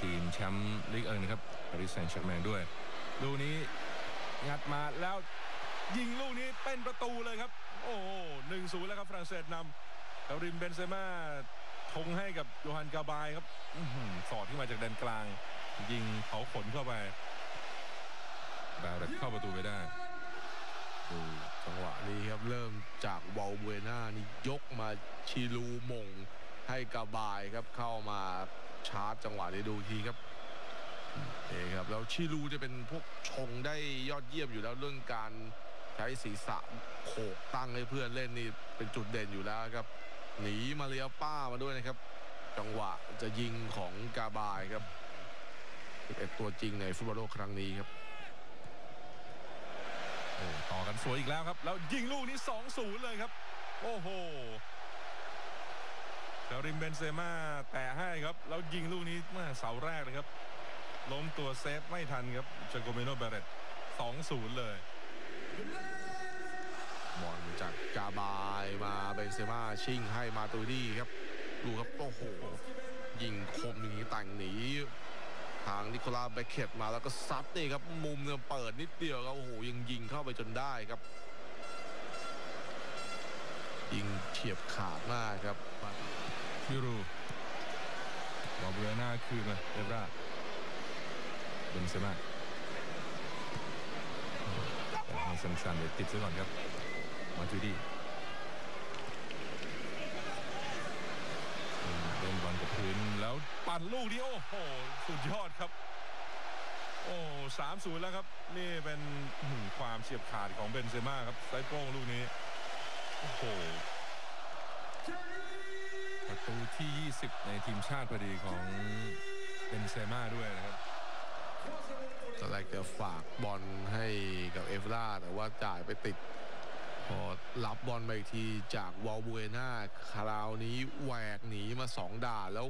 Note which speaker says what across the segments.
Speaker 1: ทีมแชมป์ลีกเอิงนะครับปารีสแซงต์แชร์แมงด้วยลูกนี้งัดมาแล้วยิงลูกนี้เป็นประตูเลยครับ โอ้โหหนึ่งศูนย์แล้วครับฝรั่งเศสนำการิมเบนเซม่าทงให้กับโยฮันกาบายครับสอดขึ้นมาจากแดนกลาง ยิงเผาขนเข้าไปบาเรตเข้าประตูไปได้
Speaker 2: ดูจังหวะนี้ครับเริ่มจากวอลเบน่านี่ยกมาชิลูมงให้กาบายครับเข้ามา ชาร์จจังหวะนี้ดูทีครับเอครับแล้วชิลูจะเป็นพวกชงได้ยอดเยี่ยมอยู่แล้วเรื่องการใช้ศีรษะโขกตั้งให้เพื่อนเล่นนี่เป็นจุดเด่นอยู่แล้วครับ หนีมาเลียป้ามาด้วยนะครับ จังหวะจะยิงของกาบายครับเป็นตัวจริงในฟุตบอลโลกครั้งนี้ครับ
Speaker 1: ต่อกันสวยอีกแล้วครับ แล้วยิงลูกนี้ 2-0 เลยครับ โอ้โห ริมเบนเซม่าแตะให้ครับ แล้วยิงลูกนี้เมื่อเสาแรกเลยครับ ล้มตัวเซฟไม่ทันครับจาโกเมโนเบเรต2-0เลย
Speaker 2: บอลจากกาบายมาเบนเซม่าชิ่งให้มาตูดี้ครับ ดูครับโอ้โหยิงคมอย่างนี้แต่งหนีทางนิโคลาเบคเคตมาแล้วก็ซัดนี่ครับ มุมเนี่ยเปิดนิดเดียวครับโอ้โหยังยิงเข้าไปจนได้ครับ ยิงเฉียบขาดมากครับ
Speaker 1: ยูรูบอลเบรน่าคืนมาเอฟราเบนเซม่าแต่ให้สั้นๆเดี๋ยวติดซะก่อนครับ มาจูดี้เล่นบอลกับพื้นแล้วปั่นลูกนี้โอ้โห สุดยอดครับ โอ้สามศูนย์แล้วครับ นี่เป็นความเฉียบขาดของเบนเซม่าครับไซโป้งลูกนี้ โอ้โห ตูที่ 20 ในทีมชาติพอดีของเบนเซม่าด้วยนะครับ
Speaker 2: ตอนแรกจะฝากบอลให้กับเอฟราแต่ว่าจ่ายไปติด พอรับบอลไปอีกทีจากวอลเบน่าคราวนี้แหวกหนีมาสองด่านแล้ว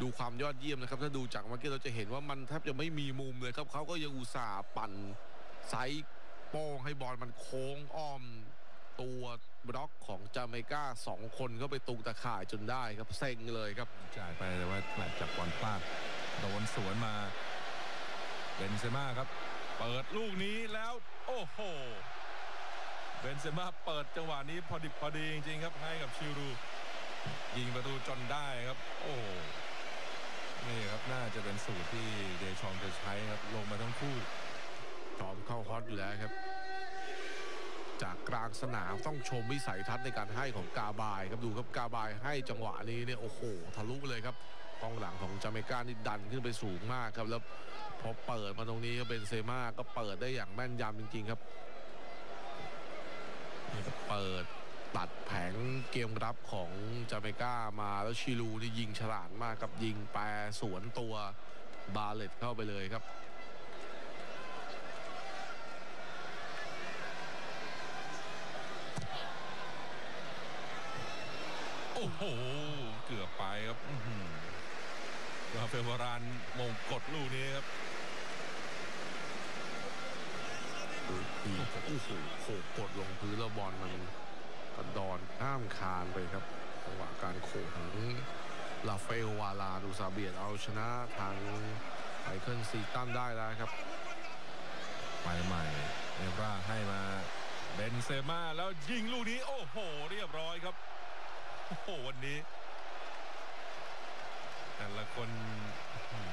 Speaker 2: ดูความยอดเยี่ยมนะครับ ถ้าดูจากเมื่อกี้เราจะเห็นว่ามันแทบจะไม่มีมุมเลยครับเขาก็ยังอุตส่าห์ปั่นไซโป้งให้บอลมันโค้งอ้อม ตัวบล็อกของจาเมกาสองคนก็ไปตุงตะข่ายจนได้ครับเซ็งเลยครับ
Speaker 1: จ่ายไปแต่ว่าแมจับบอลพลาดโดนสวนมาเบนเซม่าครับ เปิดลูกนี้แล้ว โอ้โหเบนเซม่าเปิดจังหวะนี้พอดิบพอดีจริงๆครับให้กับชิรู ยิงประตูจนได้ครับ โอ้นี่ครับน่าจะเป็นสูตรที่เดชองจะใช้ครับ ลงมาทั้งคู่
Speaker 2: พร้อมเข้าฮอตอยู่แล้วครับ จากกลางสนามต้องชมวิสัยทัศน์ในการให้ของกาบายครับดูครับกาบายให้จังหวะนี้เนี่ยโอ้โหทะลุเลยครับกองหลังของจาเมกานี่ดันขึ้นไปสูงมากครับแล้วพอเปิดมาตรงนี้ก็เป็นเซม่าก็เปิดได้อย่างแม่นยำจริงๆครับ เปิดตัดแผงเกมรับของจาเมกามาแล้วชิลูนี่ยิงฉลาดมากกับยิงแปรสวนตัวบาเลตเข้าไปเลยครับ
Speaker 1: อ้โห เกือบไปครับอื้อหือราเฟลวารานมงกดลูกนี้ครับ
Speaker 2: ดูทีโอ้โหโขกกดลงพื้นแล้วบอลมันกระดอนข้ามคานไปครับจังหวะการโขกของลาเฟลวาลาดูซาเบียนเอาชนะทางไมเคิลซีตันได้แล้วครับ
Speaker 1: ไปใหม่เอฟราให้มาเบนเซม่าแล้วยิงลูกนี้ โอ้โห เรียบร้อยครับ โอ้โหวันนี้ แต่ละคนอื้อหือ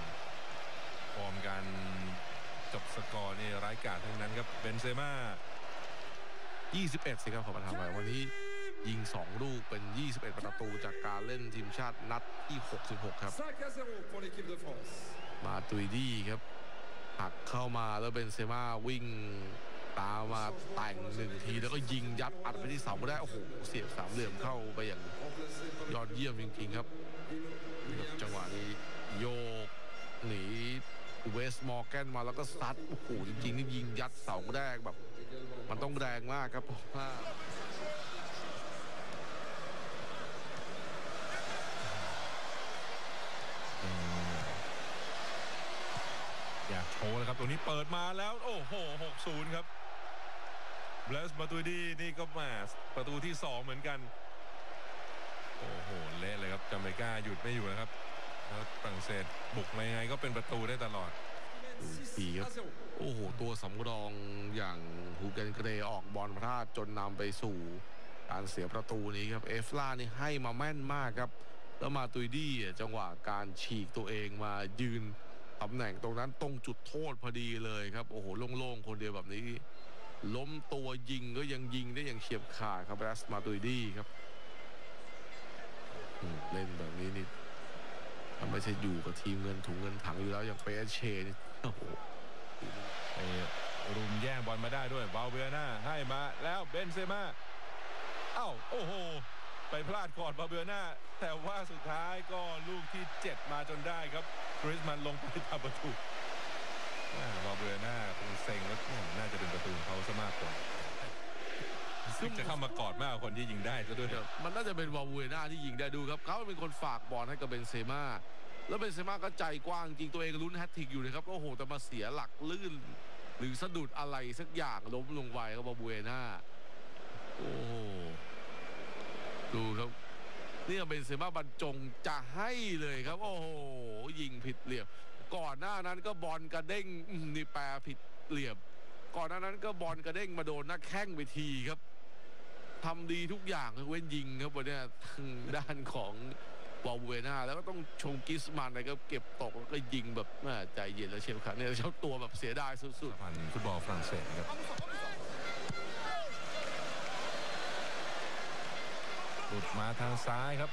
Speaker 1: ฟอร์มการจบสกอร์นี่ร้ายกาจทั้งนั้นครับเบนเซม่า
Speaker 2: 21 สิครับขอประทานไปวันนี้ยิง 2 ลูกเป็น 21 ประตูจากการเล่นทีมชาตินัดที่ 66 ครับ
Speaker 3: 5 à 0 pour l'équipe de France.
Speaker 2: มาตุยดี้ครับหักเข้ามาแล้วเบนเซม่าวิ่ง ตามมาแต่งหนึ่งทีแล้วก็ยิงยัดอัดไปที่เสาไม่ได้โอ้โหเสียบสามเหลี่ยมเข้าไปอย่างยอดเยี่ยมจริงๆครับจังหวะนี้โยกหนีเวสมอร์แกนมาแล้วก็ซัดโอ้โหจริงๆนี่ยิงยัดเสาแรกแบบ มันต้องแรงมากครับเพราะว่า
Speaker 1: อยากโชว์เลยครับตรงนี้เปิดมาแล้ว โอ้โห 6-0 ครับ เบลสมาตูดีนี่ก็มาประตูที่ 2 เหมือนกัน โอ้โห เละเลยครับจาเมกาหยุดไม่อยู่นะครับแล้วฝรั่งเศสบุกมายังไงก็เป็นประตูได้ตลอด
Speaker 3: 6 à 0.
Speaker 2: โอ้โห ตัวสำรองอย่างฮูเกนเกรออกบอลพลาดจนนำไปสู่การเสียประตูนี้ครับ เอฟล่านี่ให้มาแม่นมากครับ แล้วมาตุยดี้อะจังหวะการฉีกตัวเองมายืนตำแหน่งตรงนั้นตรงจุดโทษพอดีเลยครับ โอ้โห โล่งๆ คนเดียวแบบนี้ ล้มตัวยิงก็ยังยิงได้อย่างเฉียบขาดครับแรสมาตุยดีครับเล่นแบบนี้นี่ถ้าไม่ใช่อยู่กับทีมเงินถุงเงินถังอยู่แล้วอย่างเปเชนี่โอ้โห
Speaker 1: ไปรุมแย่งบอลมาได้ด้วยวาเบียนาให้มาแล้วเบนเซม่าเอ้าโอ้โห ไปพลาดก่อนวาเบียนาแต่ว่าสุดท้ายก็ลูกที่ 7 มาจนได้ครับกริสมันลงไปทำประตูอ่าวาลเบียนาคงเซ็งแล้วน่าจะเป็นประตูของเขาซะมากกว่า ซึ่งจะเข้ามากอดมากคนที่ยิงได้ซะด้วย
Speaker 2: มันน่าจะเป็นวาวูเอน่าที่ยิงได้ดูครับเขาเป็นคนฝากบอลให้กับเบนเซม่าแล้วเบนเซม่าก็ใจกว้างจริงตัวเองลุ้นแฮตทิกอยู่นะครับโอ้โหแต่มาเสียหลักลื่น หรือสะดุดอะไรสักอย่างล้มลงไปครับวาวูเอน่าโอ้โหดูครับเนี่ยเบนเซม่าบรรจงจะให้เลยครับ โอ้โหยิงผิดเหลี่ยมก่อนหน้านั้นก็บอลกระเด้งนี่แปลผิดเหลี่ยมก่อนหน้านั้นก็บอลกระเด้งมาโดนหน้าแข้งไปทีครับ ทำดีทุกอย่างยกเว้นยิงครับวันนี้ทางด้านของบอลเวน่าแล้วก็ต้องชมกิสมันนะครับเก็บตกแล้วก็ยิงแบบใจเย็นแล้วเชียวครับเนี่ยเจ้าตัวแบบเสียดายสุด
Speaker 1: สพันฟุตบอลฝรั่งเศสครับหลุดมาทางซ้ายครับ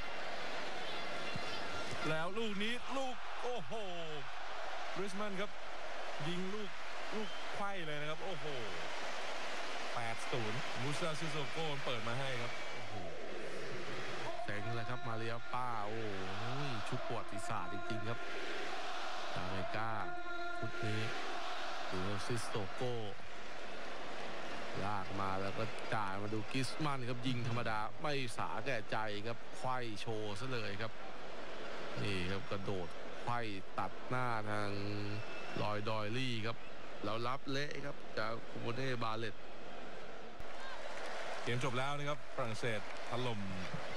Speaker 1: แล้วลูกนี้ลูกโอ้โหริสมันครับ ยิงลูกลูกไขว้เลยนะครับ โอ้โห 8 0มูซาซิโซโกเปิดมาให้ครับโอ้โห
Speaker 2: ๆแต่งเลยครับมาเรียป้าโอ้ยชุดปวัติศาสตร์จริงๆครับอเมกาชุดนี้หรือซิสโตโกลากมาแล้วก็จ่ายมาดูกิสมันครับยิงธรรมดาไม่สาแก่ใจครับไขว้โชว์ซะเลยครับ นี่ครับกระโดดไขว้ตัดหน้าทางลอยดอยลี่ครับแล้วรับเละครับจากคูโมเน่บาเลต
Speaker 1: เกมจบแล้วนะครับฝรั่งเศสถล่ม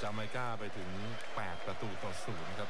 Speaker 1: จาไมกาไปถึง 8 ประตูต่อศูนย์ครับ